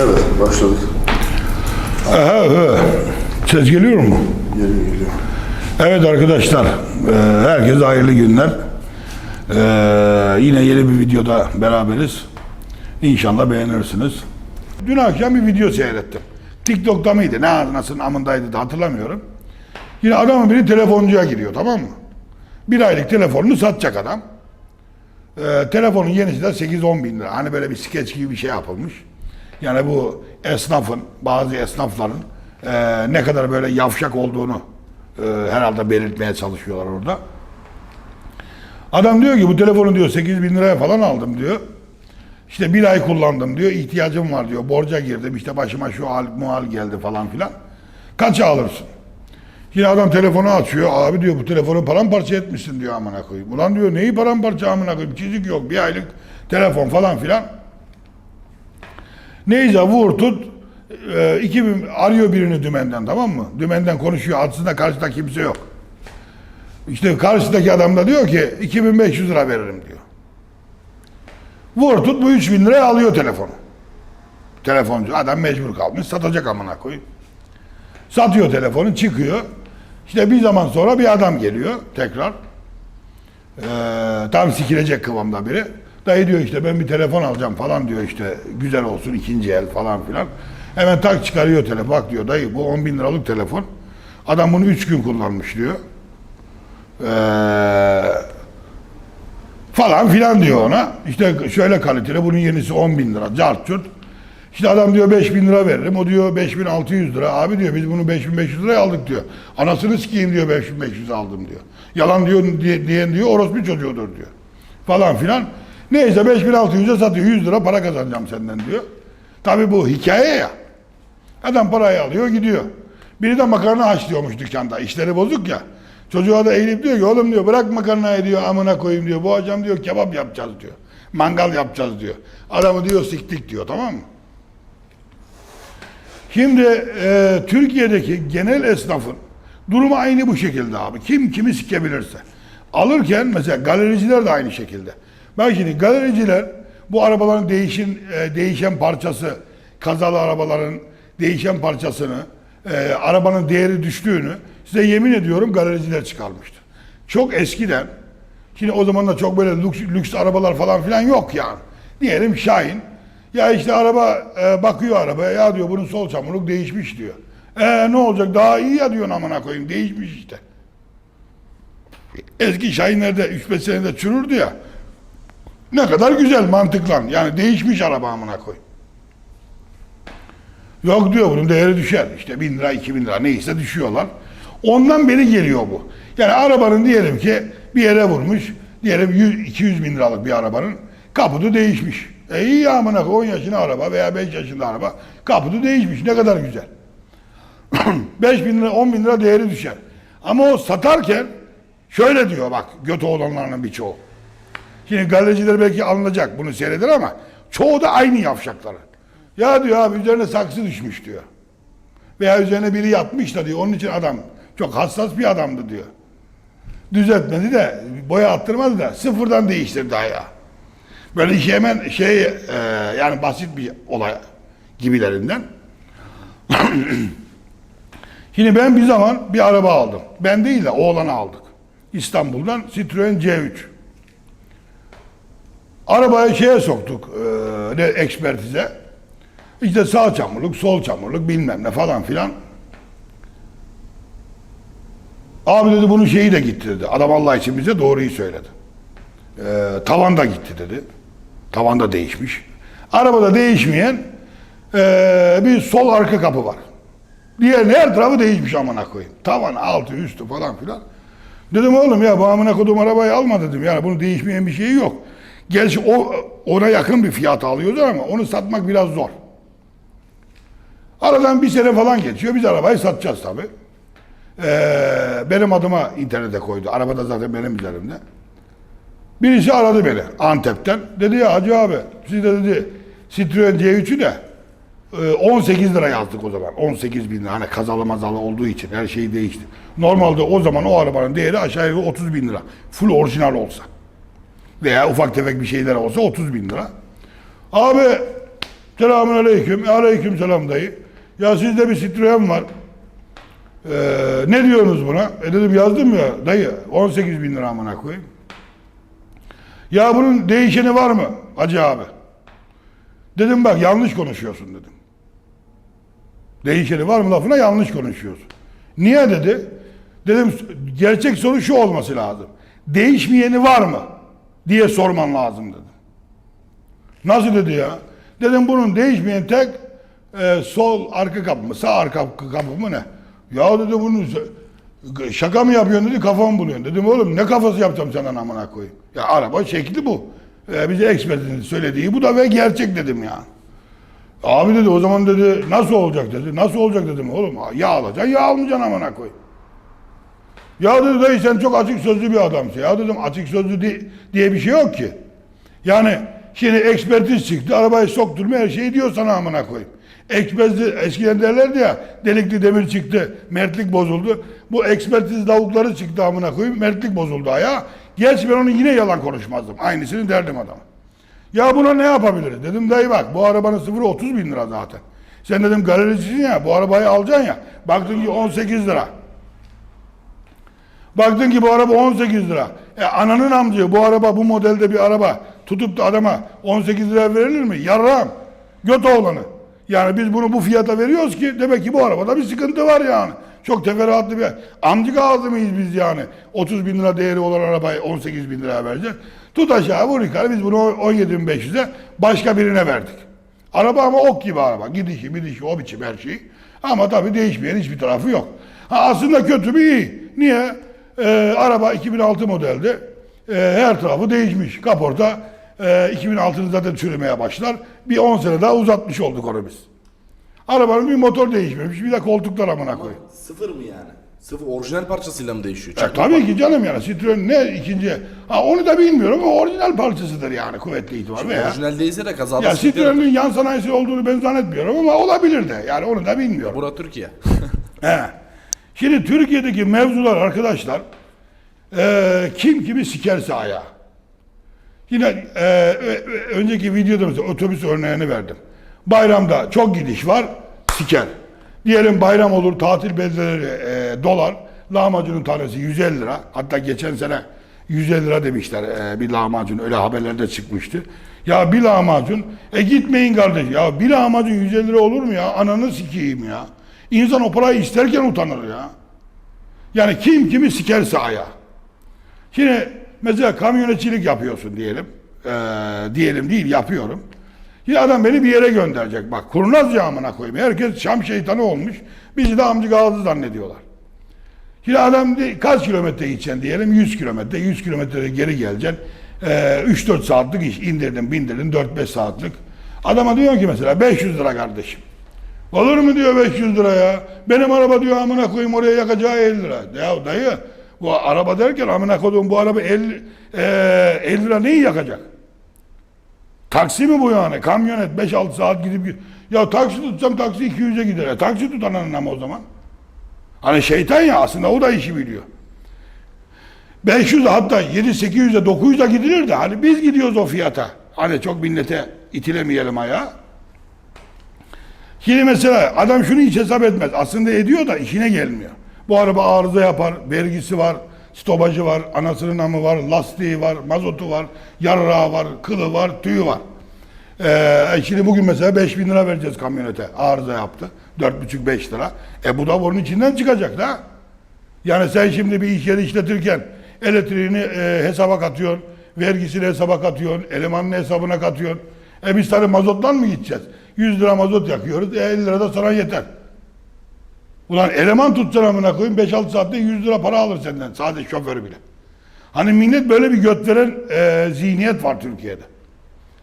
Evet, başladık. Aha, aha. Ses geliyor mu? Geliyor, geliyor. Evet arkadaşlar, e, herkese hayırlı günler. E, yine yeni bir videoda beraberiz. İnşallah beğenirsiniz. Dün akşam bir video seyrettim. TikTok'ta mıydı, ne anasının amındaydı da hatırlamıyorum. Yine adamın biri telefoncuya giriyor tamam mı? Bir aylık telefonunu satacak adam. E, telefonun yenisi de 8-10 bin lira. Hani böyle bir skeç gibi bir şey yapılmış. Yani bu esnafın, bazı esnafların e, ne kadar böyle yavşak olduğunu e, herhalde belirtmeye çalışıyorlar orada. Adam diyor ki bu telefonu diyor 8 bin liraya falan aldım diyor. İşte bir ay kullandım diyor. ihtiyacım var diyor. Borca girdim. işte başıma şu hal muhal geldi falan filan. Kaça alırsın? Yine adam telefonu açıyor. Abi diyor bu telefonu paramparça etmişsin diyor amına koyayım. Ulan diyor neyi paramparça amına koyayım? Çizik yok. Bir aylık telefon falan filan. Neyse vur tut. E, 2000 arıyor birini dümenden tamam mı? Dümenden konuşuyor. Aslında karşıda kimse yok. İşte karşıdaki adam da diyor ki 2500 lira veririm diyor. Vur tut bu 3000 liraya alıyor telefonu. Telefoncu adam mecbur kalmış satacak amına koyayım. Satıyor telefonu çıkıyor. İşte bir zaman sonra bir adam geliyor tekrar. Ee, tam sikilecek kıvamda biri. Dayı diyor işte ben bir telefon alacağım falan diyor işte güzel olsun ikinci el falan filan. Hemen tak çıkarıyor telefon. Bak diyor dayı bu 10 bin liralık telefon. Adam bunu 3 gün kullanmış diyor. Ee, falan filan diyor ona. İşte şöyle kaliteli bunun yenisi 10 bin lira. Cart curt. İşte adam diyor 5 bin lira veririm. O diyor 5600 lira. Abi diyor biz bunu 5500 liraya aldık diyor. Anasını sikeyim diyor 5500 aldım diyor. Yalan diyor diye- diyen diyor orospu çocuğudur diyor. Falan filan. Neyse 5600'e satıyor. 100 lira para kazanacağım senden diyor. Tabi bu hikaye ya. Adam parayı alıyor gidiyor. Biri de makarna haşlıyormuş dükkanda. İşleri bozuk ya. Çocuğa da eğilip diyor ki oğlum diyor bırak makarnayı diyor amına koyayım diyor. Bu akşam diyor kebap yapacağız diyor. Mangal yapacağız diyor. Adamı diyor siktik diyor tamam mı? Şimdi e, Türkiye'deki genel esnafın durumu aynı bu şekilde abi. Kim kimi sikebilirse. Alırken mesela galericiler de aynı şekilde. Bak şimdi galericiler bu arabaların değişin e, değişen parçası, kazalı arabaların değişen parçasını, e, arabanın değeri düştüğünü size yemin ediyorum galericiler çıkarmıştır. Çok eskiden, şimdi o zaman da çok böyle lüks, lüks arabalar falan filan yok yani. Diyelim Şahin, ya işte araba e, bakıyor arabaya ya diyor bunun sol çamurluk değişmiş diyor. E ne olacak daha iyi ya diyorsun amına koyayım değişmiş işte. Eski Şahinler'de 3-5 senede çürürdü ya. Ne kadar güzel mantıklan. Yani değişmiş araba amına koy. Yok diyor bunun değeri düşer. İşte bin lira, iki bin lira neyse düşüyorlar. Ondan beri geliyor bu. Yani arabanın diyelim ki bir yere vurmuş. Diyelim 100, 200 bin liralık bir arabanın kaputu değişmiş. E iyi ya amına koy 10 yaşında araba veya 5 yaşında araba kaputu değişmiş. Ne kadar güzel. 5 bin lira, 10 bin lira değeri düşer. Ama o satarken şöyle diyor bak göt oğlanlarının birçoğu. Şimdi galericiler belki alınacak bunu seyreder ama çoğu da aynı yavşakları. Ya diyor abi üzerine saksı düşmüş diyor. Veya üzerine biri yatmış da diyor. Onun için adam çok hassas bir adamdı diyor. Düzeltmedi de boya attırmadı da sıfırdan değiştirdi ayağı. Böyle işi hemen şey e, yani basit bir olay gibilerinden. Şimdi ben bir zaman bir araba aldım. Ben değil de oğlanı aldık. İstanbul'dan Citroen C3. Arabayı şeye soktuk, e, ne ekspertize. İşte sağ çamurluk, sol çamurluk bilmem ne falan filan. Abi dedi bunun şeyi de gitti dedi. Adam Allah için bize doğruyu söyledi. E, tavan da gitti dedi. Tavan da değişmiş. Arabada değişmeyen e, bir sol arka kapı var. Diğer her tarafı değişmiş amına koyayım. Tavan altı üstü falan filan. Dedim oğlum ya bu amına koduğum arabayı alma dedim. Yani bunun değişmeyen bir şeyi yok. Gerçi o ona yakın bir fiyat alıyordu ama onu satmak biraz zor. Aradan bir sene falan geçiyor. Biz arabayı satacağız tabii. Ee, benim adıma internete koydu. Arabada zaten benim üzerimde. Birisi aradı beni Antep'ten. Dedi ya Hacı abi siz de dedi Citroen C3'ü de e, 18 lira yazdık o zaman. 18 bin lira. Hani kazalı mazalı olduğu için her şey değişti. Normalde o zaman o arabanın değeri aşağı yukarı 30 bin lira. Full orijinal olsa. Veya ufak tefek bir şeyler olsa 30 bin lira. Abi Selamun aleyküm. Aleyküm selam dayı. Ya sizde bir Citroen var. Ee, ne diyorsunuz buna? E dedim yazdım ya dayı 18 bin lira amına koyayım. Ya bunun değişeni var mı Hacı abi? Dedim bak yanlış konuşuyorsun dedim. Değişeni var mı lafına yanlış konuşuyorsun. Niye dedi? Dedim gerçek soru şu olması lazım. Değişmeyeni var mı? Diye sorman lazım dedim. Nasıl dedi ya? Dedim bunun değişmeyen tek e, sol arka kapı mı, sağ arka kapı mı ne? Ya dedi bunun şaka mı yapıyorsun dedi kafamı buluyorsun. Dedim oğlum ne kafası yapacağım senden amına koyayım. Ya araba şekli bu. E, bize ekspertin söylediği bu da ve gerçek dedim ya. Abi dedi o zaman dedi nasıl olacak dedi. Nasıl olacak dedim oğlum. Ya alacaksın ya almayacaksın amına koy. Ya dedi dayı sen çok açık sözlü bir adamsın. Ya dedim açık sözlü di- diye bir şey yok ki. Yani şimdi ekspertiz çıktı arabayı sokturma her şeyi diyor sana amına koyayım. Ekspertiz eskiden derlerdi ya delikli demir çıktı mertlik bozuldu. Bu ekspertiz lavukları çıktı amına koyayım mertlik bozuldu ya. Gerçi ben onu yine yalan konuşmazdım. Aynısını derdim adama. Ya buna ne yapabiliriz? Dedim dayı bak bu arabanın sıfırı 30 bin lira zaten. Sen dedim galericisin ya bu arabayı alacaksın ya. Baktın ki 18 lira. Baktın ki bu araba 18 lira. E ananın amcı bu araba bu modelde bir araba tutup da adama 18 lira verilir mi? Yarram. Göt oğlanı. Yani biz bunu bu fiyata veriyoruz ki demek ki bu arabada bir sıkıntı var yani. Çok teferruatlı bir amcık ağzı mıyız biz yani? 30 bin lira değeri olan arabayı 18 bin liraya vereceğiz. Tut aşağı vur yukarı biz bunu 17.500'e başka birine verdik. Araba ama ok gibi araba. Gidişi, bidişi, o biçim her şey. Ama tabii değişmeyen hiçbir tarafı yok. Ha, aslında kötü mü iyi. Niye? Ee, araba 2006 modelde. Ee, her tarafı değişmiş. Kaporta e, 2006'ın zaten çürümeye başlar. Bir 10 sene daha uzatmış olduk onu biz. Arabanın bir motor değişmemiş. Bir de koltuklar amına koy. Sıfır mı yani? Sıfır orijinal parçasıyla mı değişiyor? Çakma tabii ki canım yani Citroen ne ikinci ha onu da bilmiyorum ama orijinal parçasıdır yani kuvvetli ihtimal veya. Orijinal değilse de kazada Ya sıkıntı. Citroen'in yan sanayisi olduğunu ben zannetmiyorum ama olabilir de. Yani onu da bilmiyorum. Bura Türkiye. He. Şimdi Türkiye'deki mevzular arkadaşlar eee, kim kimi sikerse ayağı. Yine ö- önceki videoda mesela otobüs örneğini verdim. Bayramda çok gidiş var, siker. Diyelim bayram olur, tatil beldeleri eee, dolar. Lahmacunun tanesi 150 lira. Hatta geçen sene 150 lira demişler eee, bir lahmacun. Öyle haberlerde çıkmıştı. Ya bir lahmacun, e gitmeyin kardeş. Ya bir lahmacun 150 lira olur mu ya? Ananı sikeyim ya. İnsan o parayı isterken utanır ya. Yani kim kimi sikerse ayağı. Şimdi mesela kamyonetçilik yapıyorsun diyelim. Ee, diyelim değil yapıyorum. Yine adam beni bir yere gönderecek. Bak kurnaz yağmına koyayım. Herkes Şam şeytanı olmuş. Bizi de amcık ağzı zannediyorlar. Şimdi adam de- kaç kilometre gideceksin diyelim 100 kilometre. 100 kilometre geri geleceksin. Ee, 3-4 saatlik iş indirdin bindirdin 4-5 saatlik. Adama diyor ki mesela 500 lira kardeşim. Olur mu diyor 500 lira ya. Benim araba diyor amına koyayım oraya yakacağı 50 lira. Ya dayı bu araba derken amına koyduğum bu araba 50, eee 50 lira neyi yakacak? Taksi mi bu yani? Kamyonet 5-6 saat gidip gid- ya taksi tutsam taksi 200'e gider. E, taksi tut ananın ama o zaman. Hani şeytan ya aslında o da işi biliyor. 500 hatta 7 800'e 900'e gidilir de hani biz gidiyoruz o fiyata. Hani çok millete itilemeyelim ayağa. Şimdi mesela adam şunu hiç hesap etmez. Aslında ediyor da işine gelmiyor. Bu araba arıza yapar, vergisi var, stopajı var, anasının amı var, lastiği var, mazotu var, yarrağı var, kılı var, tüyü var. Ee, şimdi bugün mesela 5000 lira vereceğiz kamyonete. Arıza yaptı. 4,5-5 lira. E bu da bunun içinden çıkacak da. Yani sen şimdi bir iş yeri işletirken elektriğini e, hesaba katıyorsun, vergisini hesaba katıyorsun, elemanını hesabına katıyorsun. E biz sana mazottan mı gideceğiz? 100 lira mazot yakıyoruz, e 50 lira da sana yeter. Ulan eleman tutacaksın amına koyayım 5-6 saatte 100 lira para alır senden sadece şoförü bile. Hani millet böyle bir göt veren e, zihniyet var Türkiye'de.